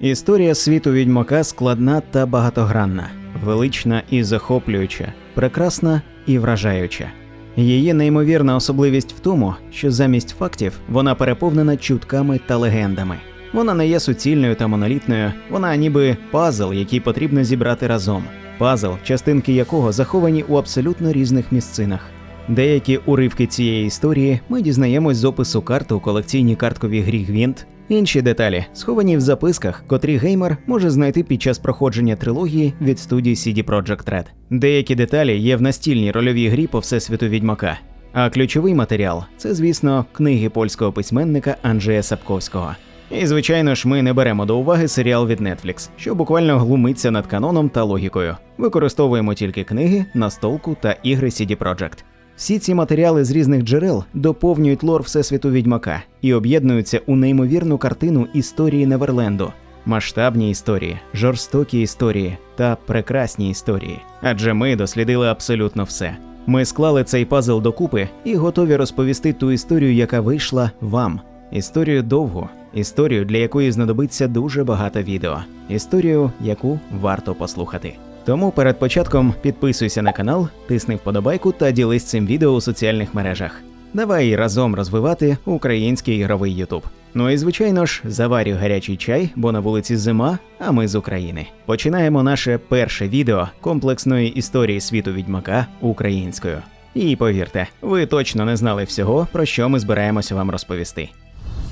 Історія світу відьмака складна та багатогранна, велична і захоплююча, прекрасна і вражаюча. Її неймовірна особливість в тому, що замість фактів вона переповнена чутками та легендами. Вона не є суцільною та монолітною, вона ніби пазл, який потрібно зібрати разом. Пазл, частинки якого заховані у абсолютно різних місцинах. Деякі уривки цієї історії ми дізнаємось з опису карти у колекційній картковій грі Гвінт. Інші деталі сховані в записках, котрі геймер може знайти під час проходження трилогії від студії CD Projekt Red. Деякі деталі є в настільній рольовій грі по всесвіту відьмака. А ключовий матеріал це, звісно, книги польського письменника Анджея Сапковського. І, звичайно ж, ми не беремо до уваги серіал від Netflix, що буквально глумиться над каноном та логікою. Використовуємо тільки книги, настолку та ігри CD Projekt. Всі ці матеріали з різних джерел доповнюють лор Всесвіту відьмака і об'єднуються у неймовірну картину історії Неверленду. Масштабні історії, жорстокі історії та прекрасні історії. Адже ми дослідили абсолютно все. Ми склали цей пазл докупи і готові розповісти ту історію, яка вийшла вам. Історію довгу, історію, для якої знадобиться дуже багато відео, історію, яку варто послухати. Тому перед початком підписуйся на канал, тисни вподобайку та ділись цим відео у соціальних мережах. Давай разом розвивати український ігровий Ютуб. Ну і звичайно ж, заварю гарячий чай, бо на вулиці зима, а ми з України. Починаємо наше перше відео комплексної історії світу відьмака українською. І повірте, ви точно не знали всього, про що ми збираємося вам розповісти.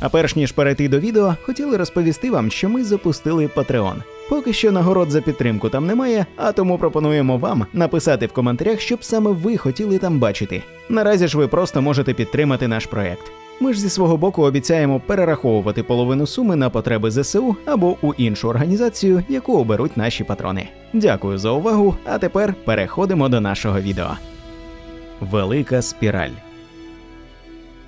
А перш ніж перейти до відео, хотіли розповісти вам, що ми запустили Patreon. Поки що нагород за підтримку там немає, а тому пропонуємо вам написати в коментарях, щоб саме ви хотіли там бачити. Наразі ж ви просто можете підтримати наш проект. Ми ж зі свого боку обіцяємо перераховувати половину суми на потреби ЗСУ або у іншу організацію, яку оберуть наші патрони. Дякую за увагу. А тепер переходимо до нашого відео. Велика спіраль.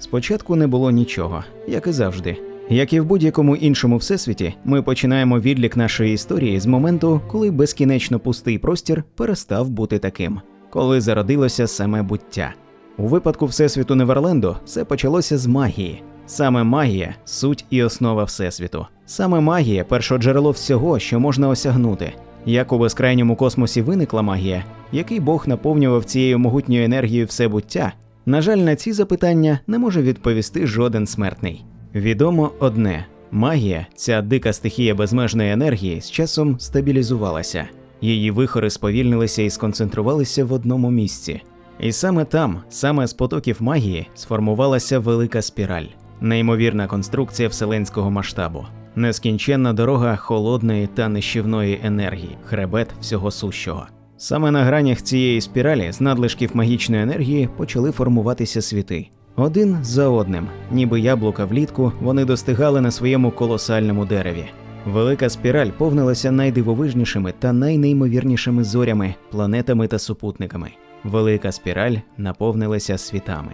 Спочатку не було нічого, як і завжди. Як і в будь-якому іншому всесвіті, ми починаємо відлік нашої історії з моменту, коли безкінечно пустий простір перестав бути таким, коли зародилося саме буття. У випадку Всесвіту Неверленду все почалося з магії. Саме магія суть і основа Всесвіту. Саме магія першоджерело всього, що можна осягнути. Як у безкрайньому космосі виникла магія, який Бог наповнював цією могутньою енергією все буття, на жаль, на ці запитання не може відповісти жоден смертний. Відомо одне: магія, ця дика стихія безмежної енергії, з часом стабілізувалася. Її вихори сповільнилися і сконцентрувалися в одному місці. І саме там, саме з потоків магії, сформувалася велика спіраль, неймовірна конструкція вселенського масштабу, нескінченна дорога холодної та нищівної енергії, хребет всього сущого. Саме на гранях цієї спіралі з надлишків магічної енергії почали формуватися світи. Один за одним, ніби яблука влітку, вони достигали на своєму колосальному дереві. Велика спіраль повнилася найдивовижнішими та найнеймовірнішими зорями, планетами та супутниками. Велика спіраль наповнилася світами.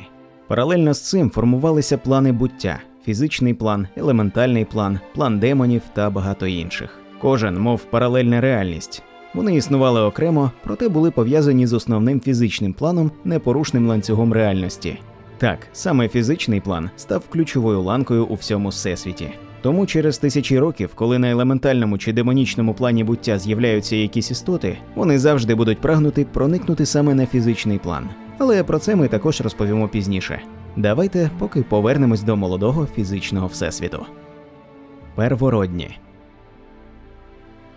Паралельно з цим формувалися плани буття: фізичний план, елементальний план, план демонів та багато інших. Кожен мов паралельна реальність. Вони існували окремо, проте були пов'язані з основним фізичним планом, непорушним ланцюгом реальності. Так, саме фізичний план став ключовою ланкою у всьому всесвіті. Тому через тисячі років, коли на елементальному чи демонічному плані буття з'являються якісь істоти, вони завжди будуть прагнути проникнути саме на фізичний план. Але про це ми також розповімо пізніше. Давайте поки повернемось до молодого фізичного всесвіту. Первородні.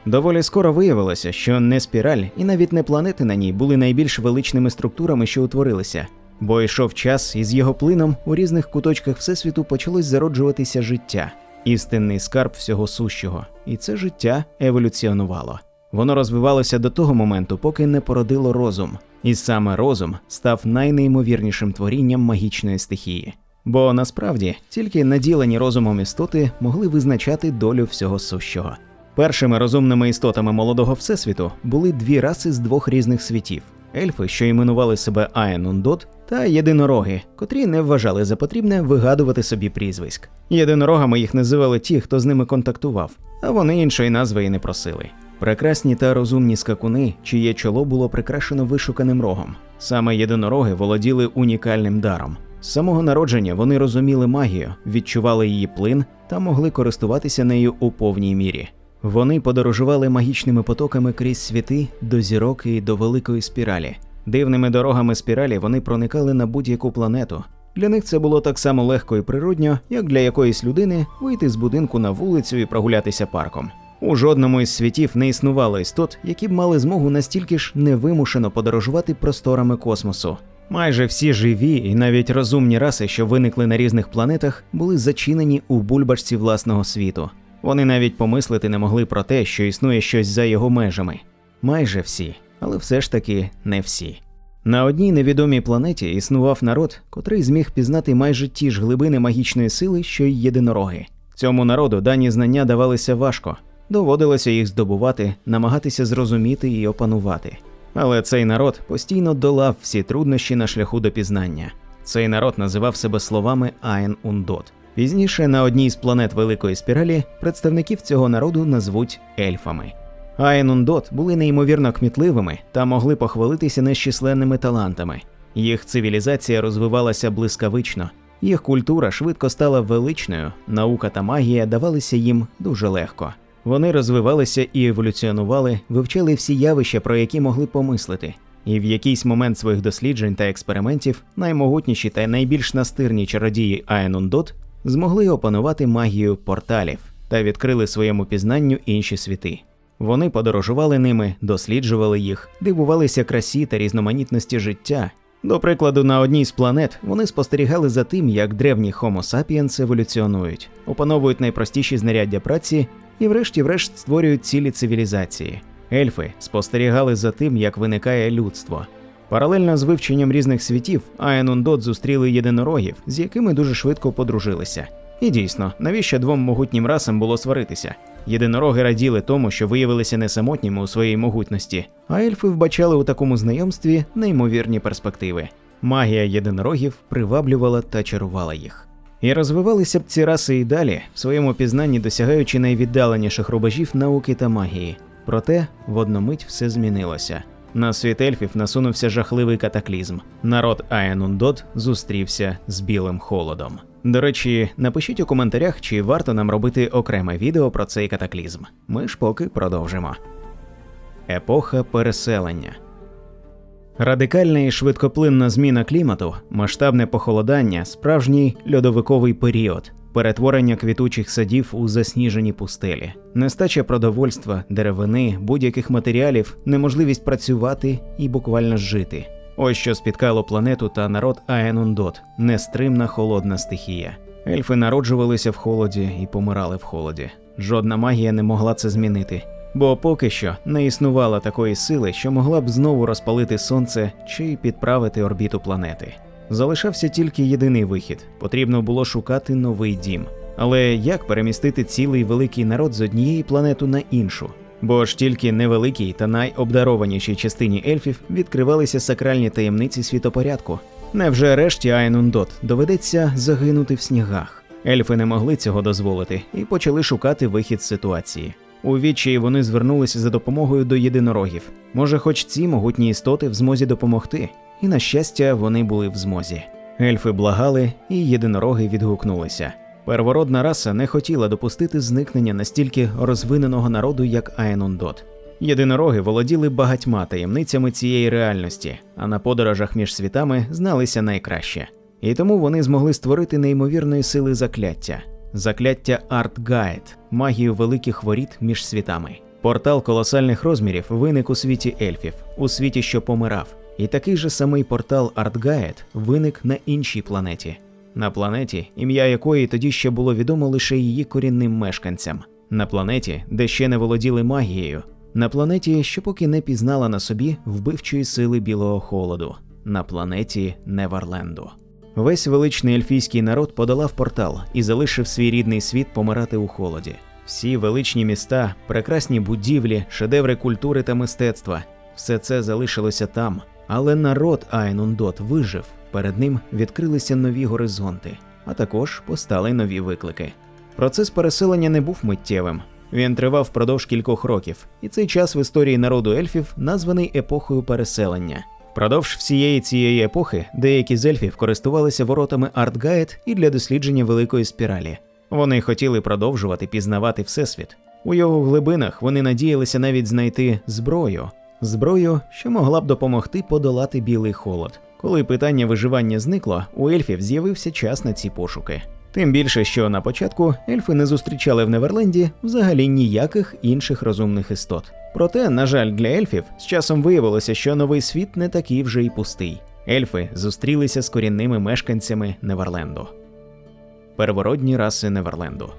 Доволі скоро виявилося, що не спіраль і навіть не планети на ній були найбільш величними структурами, що утворилися, бо йшов час, і з його плином у різних куточках всесвіту почалось зароджуватися життя, істинний скарб всього сущого, і це життя еволюціонувало. Воно розвивалося до того моменту, поки не породило розум, і саме розум став найнеймовірнішим творінням магічної стихії. Бо насправді тільки наділені розумом істоти могли визначати долю всього сущого. Першими розумними істотами молодого всесвіту були дві раси з двох різних світів: ельфи, що іменували себе Аенундот, та єдинороги, котрі не вважали за потрібне вигадувати собі прізвиськ. Єдинорогами їх називали ті, хто з ними контактував, а вони іншої назви і не просили. Прекрасні та розумні скакуни, чиє чоло було прикрашено вишуканим рогом. Саме єдинороги володіли унікальним даром. З самого народження вони розуміли магію, відчували її плин та могли користуватися нею у повній мірі. Вони подорожували магічними потоками крізь світи до зірок і до великої спіралі. Дивними дорогами спіралі вони проникали на будь-яку планету. Для них це було так само легко і природньо, як для якоїсь людини вийти з будинку на вулицю і прогулятися парком. У жодному із світів не існувало істот, які б мали змогу настільки ж невимушено подорожувати просторами космосу. Майже всі живі і навіть розумні раси, що виникли на різних планетах, були зачинені у бульбашці власного світу. Вони навіть помислити не могли про те, що існує щось за його межами. Майже всі, але все ж таки не всі. На одній невідомій планеті існував народ, котрий зміг пізнати майже ті ж глибини магічної сили, що й єдинороги. Цьому народу дані знання давалися важко, доводилося їх здобувати, намагатися зрозуміти і опанувати. Але цей народ постійно долав всі труднощі на шляху до пізнання. Цей народ називав себе словами Аен Ундот. Пізніше на одній з планет Великої спіралі представників цього народу назвуть ельфами. Аен Ундот були неймовірно кмітливими та могли похвалитися нещисленними талантами. Їх цивілізація розвивалася блискавично, їх культура швидко стала величною, наука та магія давалися їм дуже легко. Вони розвивалися і еволюціонували, вивчали всі явища, про які могли помислити. І в якийсь момент своїх досліджень та експериментів наймогутніші та найбільш настирні чародії Аенундот змогли опанувати магію порталів та відкрили своєму пізнанню інші світи. Вони подорожували ними, досліджували їх, дивувалися красі та різноманітності життя. До прикладу, на одній з планет вони спостерігали за тим, як древні Homo sapiens еволюціонують, опановують найпростіші знаряддя праці і, врешті-врешт, створюють цілі цивілізації. Ельфи спостерігали за тим, як виникає людство. Паралельно з вивченням різних світів, Аенундот зустріли єдинорогів, з якими дуже швидко подружилися. І дійсно, навіщо двом могутнім расам було сваритися? Єдинороги раділи тому, що виявилися не самотніми у своїй могутності, а ельфи вбачали у такому знайомстві неймовірні перспективи. Магія єдинорогів приваблювала та чарувала їх. І розвивалися б ці раси і далі, в своєму пізнанні досягаючи найвіддаленіших рубежів науки та магії. Проте в одну мить все змінилося. На світ ельфів насунувся жахливий катаклізм. Народ Аенундот зустрівся з білим холодом. До речі, напишіть у коментарях, чи варто нам робити окреме відео про цей катаклізм. Ми ж поки продовжимо. Епоха переселення. Радикальна і швидкоплинна зміна клімату, масштабне похолодання, справжній льодовиковий період, перетворення квітучих садів у засніжені пустелі, нестача продовольства, деревини, будь-яких матеріалів, неможливість працювати і буквально жити. Ось що спіткало планету та народ Аенундот нестримна холодна стихія. Ельфи народжувалися в холоді і помирали в холоді. Жодна магія не могла це змінити, бо поки що не існувало такої сили, що могла б знову розпалити сонце чи підправити орбіту планети. Залишався тільки єдиний вихід потрібно було шукати новий дім. Але як перемістити цілий великий народ з однієї планети на іншу? Бо ж тільки невеликій та найобдарованішій частині ельфів відкривалися сакральні таємниці світопорядку. Невже решті Айнундот доведеться загинути в снігах? Ельфи не могли цього дозволити і почали шукати вихід з ситуації. У відчаї вони звернулися за допомогою до єдинорогів. Може, хоч ці могутні істоти в змозі допомогти, і на щастя, вони були в змозі. Ельфи благали, і єдинороги відгукнулися. Первородна раса не хотіла допустити зникнення настільки розвиненого народу, як Аенундот. Єдинороги володіли багатьма таємницями цієї реальності, а на подорожах між світами зналися найкраще. І тому вони змогли створити неймовірної сили закляття закляття Артгайд, магію великих воріт між світами. Портал колосальних розмірів виник у світі ельфів, у світі, що помирав. І такий же самий портал Артгайд виник на іншій планеті. На планеті, ім'я якої тоді ще було відомо лише її корінним мешканцям, на планеті, де ще не володіли магією, на планеті, що поки не пізнала на собі вбивчої сили білого холоду, на планеті Неверленду. Весь величний ельфійський народ подолав портал і залишив свій рідний світ помирати у холоді. Всі величні міста, прекрасні будівлі, шедеври культури та мистецтва все це залишилося там, але народ Айнундот вижив. Перед ним відкрилися нові горизонти, а також постали нові виклики. Процес переселення не був миттєвим. Він тривав впродовж кількох років, і цей час в історії народу ельфів названий епохою переселення. Впродовж всієї цієї епохи деякі з ельфів користувалися воротами Артгайд і для дослідження великої спіралі. Вони хотіли продовжувати пізнавати всесвіт. У його глибинах вони надіялися навіть знайти зброю, зброю, що могла б допомогти подолати білий холод. Коли питання виживання зникло, у ельфів з'явився час на ці пошуки. Тим більше, що на початку ельфи не зустрічали в Неверленді взагалі ніяких інших розумних істот. Проте, на жаль, для ельфів з часом виявилося, що новий світ не такий вже й пустий. Ельфи зустрілися з корінними мешканцями Неверленду. Первородні раси Неверленду.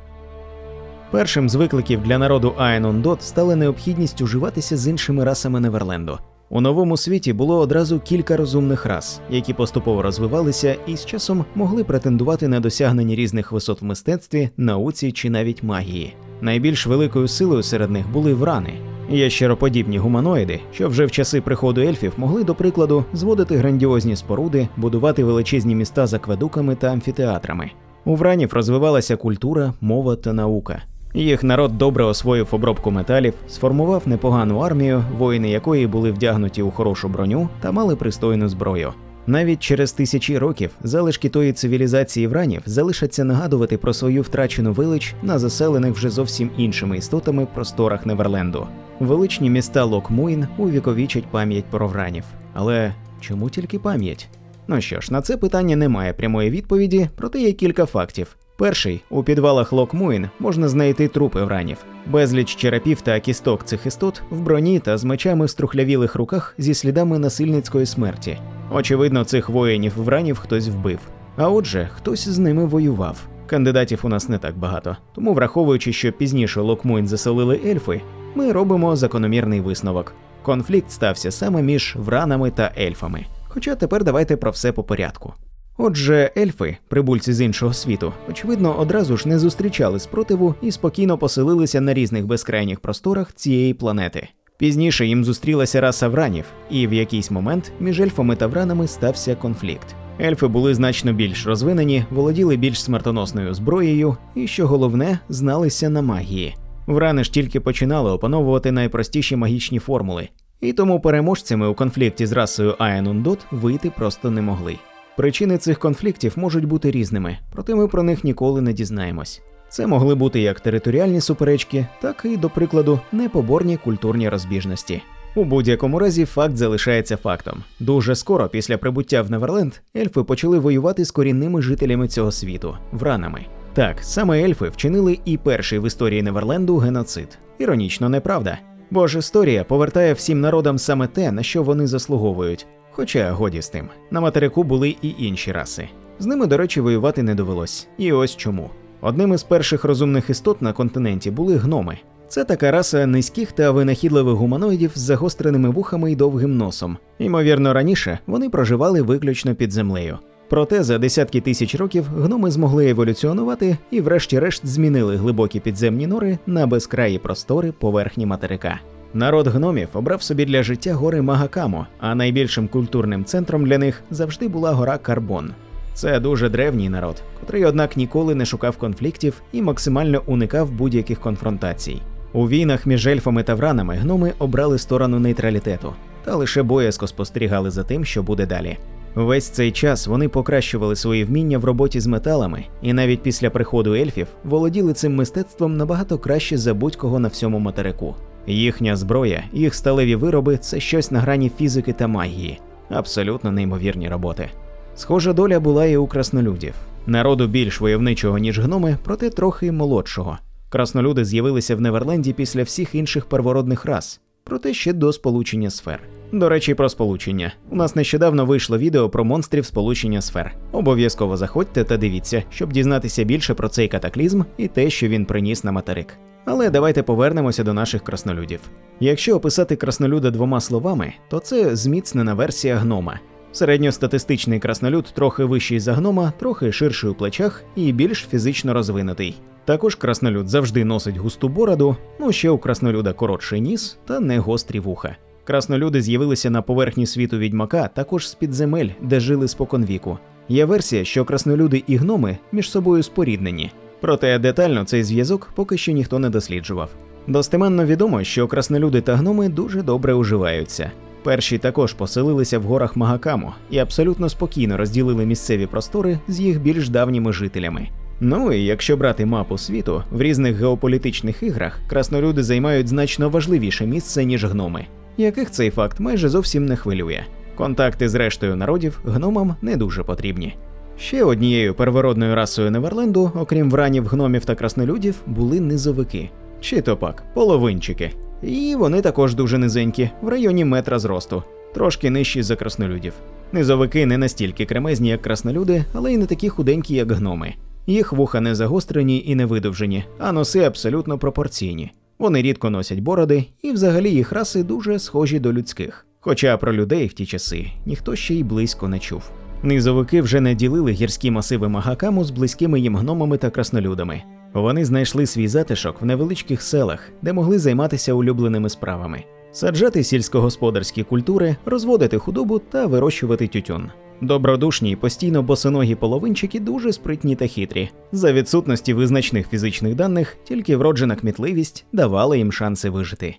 Першим з викликів для народу Аенон-Дот стала необхідність уживатися з іншими расами Неверленду. У новому світі було одразу кілька розумних рас, які поступово розвивалися і з часом могли претендувати на досягнення різних висот в мистецтві, науці чи навіть магії. Найбільш великою силою серед них були врани, ящероподібні гуманоїди, що вже в часи приходу ельфів могли, до прикладу, зводити грандіозні споруди, будувати величезні міста з акведуками та амфітеатрами. У вранів розвивалася культура, мова та наука. Їх народ добре освоїв обробку металів, сформував непогану армію, воїни якої були вдягнуті у хорошу броню та мали пристойну зброю. Навіть через тисячі років залишки тої цивілізації вранів залишаться нагадувати про свою втрачену велич на заселених вже зовсім іншими істотами просторах Неверленду. Величні міста Локмуін увіковічать пам'ять про вранів. Але чому тільки пам'ять? Ну що ж, на це питання немає прямої відповіді, проте є кілька фактів. Перший у підвалах Локмуін можна знайти трупи вранів, безліч черепів та кісток цих істот в броні та з мечами в струхлявілих руках зі слідами насильницької смерті. Очевидно, цих воїнів вранів хтось вбив. А отже, хтось з ними воював. Кандидатів у нас не так багато. Тому, враховуючи, що пізніше Локмуін заселили ельфи, ми робимо закономірний висновок. Конфлікт стався саме між вранами та ельфами. Хоча тепер давайте про все по порядку. Отже, ельфи, прибульці з іншого світу, очевидно, одразу ж не зустрічали спротиву і спокійно поселилися на різних безкрайніх просторах цієї планети. Пізніше їм зустрілася раса вранів, і в якийсь момент між ельфами та вранами стався конфлікт. Ельфи були значно більш розвинені, володіли більш смертоносною зброєю і, що головне, зналися на магії. Врани ж тільки починали опановувати найпростіші магічні формули, і тому переможцями у конфлікті з расою Аенундот вийти просто не могли. Причини цих конфліктів можуть бути різними, проте ми про них ніколи не дізнаємось. Це могли бути як територіальні суперечки, так і, до прикладу, непоборні культурні розбіжності. У будь-якому разі факт залишається фактом. Дуже скоро після прибуття в Неверленд ельфи почали воювати з корінними жителями цього світу вранами. Так, саме ельфи вчинили і перший в історії Неверленду геноцид. Іронічно, неправда. Бо ж історія повертає всім народам саме те, на що вони заслуговують. Хоча годі з тим, на материку були і інші раси. З ними, до речі, воювати не довелось. І ось чому. Одним із перших розумних істот на континенті були гноми. Це така раса низьких та винахідливих гуманоїдів з загостреними вухами і довгим носом. Ймовірно, раніше вони проживали виключно під землею. Проте за десятки тисяч років гноми змогли еволюціонувати і, врешті-решт, змінили глибокі підземні нори на безкраї простори поверхні материка. Народ гномів обрав собі для життя гори Магакамо, а найбільшим культурним центром для них завжди була гора Карбон. Це дуже древній народ, котрий, однак, ніколи не шукав конфліктів і максимально уникав будь-яких конфронтацій. У війнах між ельфами та вранами гноми обрали сторону нейтралітету та лише боязко спостерігали за тим, що буде далі. Весь цей час вони покращували свої вміння в роботі з металами, і навіть після приходу ельфів володіли цим мистецтвом набагато краще за будь-кого на всьому материку. Їхня зброя, їх сталеві вироби це щось на грані фізики та магії, абсолютно неймовірні роботи. Схожа доля була і у краснолюдів. Народу більш войовничого, ніж гноми, проте трохи молодшого. Краснолюди з'явилися в Неверленді після всіх інших первородних рас, проте ще до сполучення сфер. До речі, про сполучення. У нас нещодавно вийшло відео про монстрів сполучення сфер. Обов'язково заходьте та дивіться, щоб дізнатися більше про цей катаклізм і те, що він приніс на материк. Але давайте повернемося до наших краснолюдів. Якщо описати краснолюда двома словами, то це зміцнена версія гнома. Середньостатистичний краснолюд трохи вищий за гнома, трохи ширший у плечах і більш фізично розвинутий. Також краснолюд завжди носить густу бороду, ну ще у краснолюда коротший ніс та не гострі вуха. Краснолюди з'явилися на поверхні світу відьмака також з підземель, де жили споконвіку. Є версія, що краснолюди і гноми між собою споріднені. Проте детально цей зв'язок поки що ніхто не досліджував. Достеменно відомо, що краснолюди та гноми дуже добре уживаються. Перші також поселилися в горах Магакамо і абсолютно спокійно розділили місцеві простори з їх більш давніми жителями. Ну і якщо брати мапу світу, в різних геополітичних іграх краснолюди займають значно важливіше місце, ніж гноми, яких цей факт майже зовсім не хвилює. Контакти з рештою народів гномам не дуже потрібні. Ще однією первородною расою Неверленду, окрім вранів, гномів та краснолюдів, були низовики, чи то пак половинчики. І вони також дуже низенькі, в районі метра зросту, трошки нижчі за краснолюдів. Низовики не настільки кремезні, як краснолюди, але й не такі худенькі, як гноми. Їх вуха не загострені і не видовжені, а носи абсолютно пропорційні. Вони рідко носять бороди, і взагалі їх раси дуже схожі до людських. Хоча про людей в ті часи ніхто ще й близько не чув. Низовики вже не ділили гірські масиви Магакаму з близькими їм гномами та краснолюдами. Вони знайшли свій затишок в невеличких селах, де могли займатися улюбленими справами, саджати сільськогосподарські культури, розводити худобу та вирощувати тютюн. Добродушні й постійно босоногі половинчики дуже спритні та хитрі. За відсутності визначних фізичних даних, тільки вроджена кмітливість давала їм шанси вижити.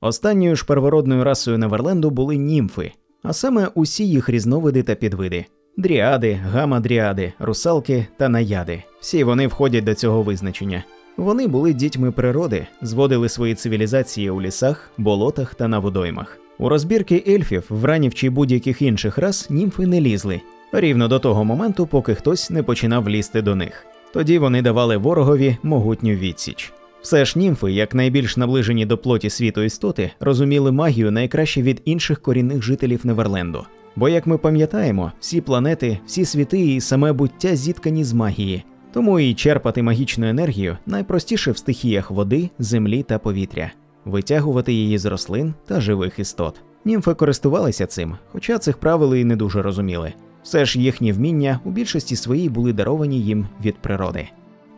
Останньою ж первородною расою Неверленду були німфи, а саме усі їх різновиди та підвиди. Дріади, гамадріади, русалки та наяди. Всі вони входять до цього визначення. Вони були дітьми природи, зводили свої цивілізації у лісах, болотах та на водоймах. У розбірки ельфів, вранів чи будь-яких інших рас німфи не лізли, рівно до того моменту, поки хтось не починав лізти до них. Тоді вони давали ворогові могутню відсіч. Все ж німфи, як найбільш наближені до плоті світу істоти, розуміли магію найкраще від інших корінних жителів Неверленду. Бо, як ми пам'ятаємо, всі планети, всі світи і саме буття зіткані з магії, тому і черпати магічну енергію найпростіше в стихіях води, землі та повітря, витягувати її з рослин та живих істот. Німфи користувалися цим, хоча цих правил і не дуже розуміли. Все ж їхні вміння у більшості своїй були даровані їм від природи.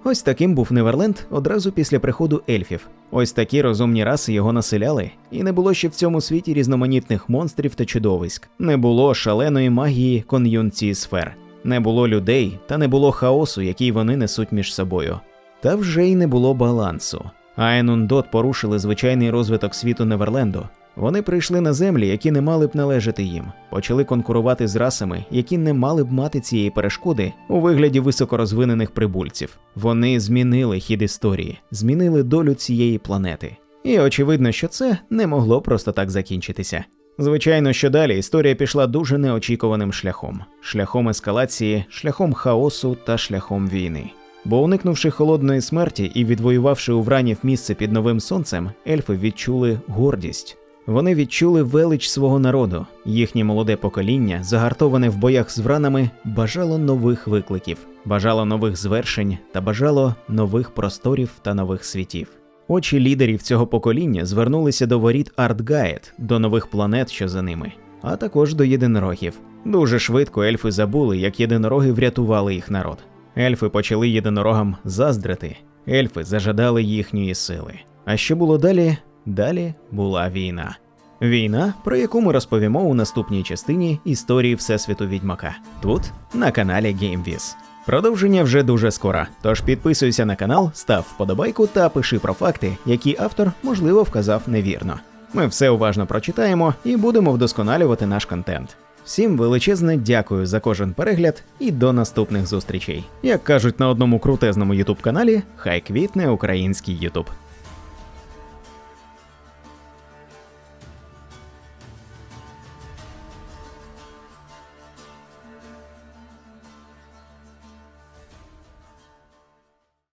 Ось таким був Неверленд одразу після приходу ельфів. Ось такі розумні раси його населяли, і не було ще в цьому світі різноманітних монстрів та чудовиськ, не було шаленої магії кон'юнції сфер, не було людей та не було хаосу, який вони несуть між собою. Та вже й не було балансу. Айнундот порушили звичайний розвиток світу Неверленду. Вони прийшли на землі, які не мали б належати їм, почали конкурувати з расами, які не мали б мати цієї перешкоди у вигляді високорозвинених прибульців. Вони змінили хід історії, змінили долю цієї планети. І очевидно, що це не могло просто так закінчитися. Звичайно, що далі історія пішла дуже неочікуваним шляхом: шляхом ескалації, шляхом хаосу та шляхом війни. Бо уникнувши холодної смерті і відвоювавши у вранів місце під новим сонцем, ельфи відчули гордість. Вони відчули велич свого народу. Їхнє молоде покоління, загартоване в боях з вранами, бажало нових викликів, бажало нових звершень та бажало нових просторів та нових світів. Очі лідерів цього покоління звернулися до воріт Артгаєт, до нових планет, що за ними, а також до єдинорогів. Дуже швидко ельфи забули, як єдинороги врятували їх народ. Ельфи почали єдинорогам заздрити, ельфи зажадали їхньої сили. А що було далі? Далі була війна. Війна, про яку ми розповімо у наступній частині історії Всесвіту Відьмака. Тут на каналі GameViz. Продовження вже дуже скоро. Тож підписуйся на канал, став вподобайку та пиши про факти, які автор можливо вказав невірно. Ми все уважно прочитаємо і будемо вдосконалювати наш контент. Всім величезне дякую за кожен перегляд і до наступних зустрічей. Як кажуть на одному крутезному ютуб каналі, хай квітне український Ютуб.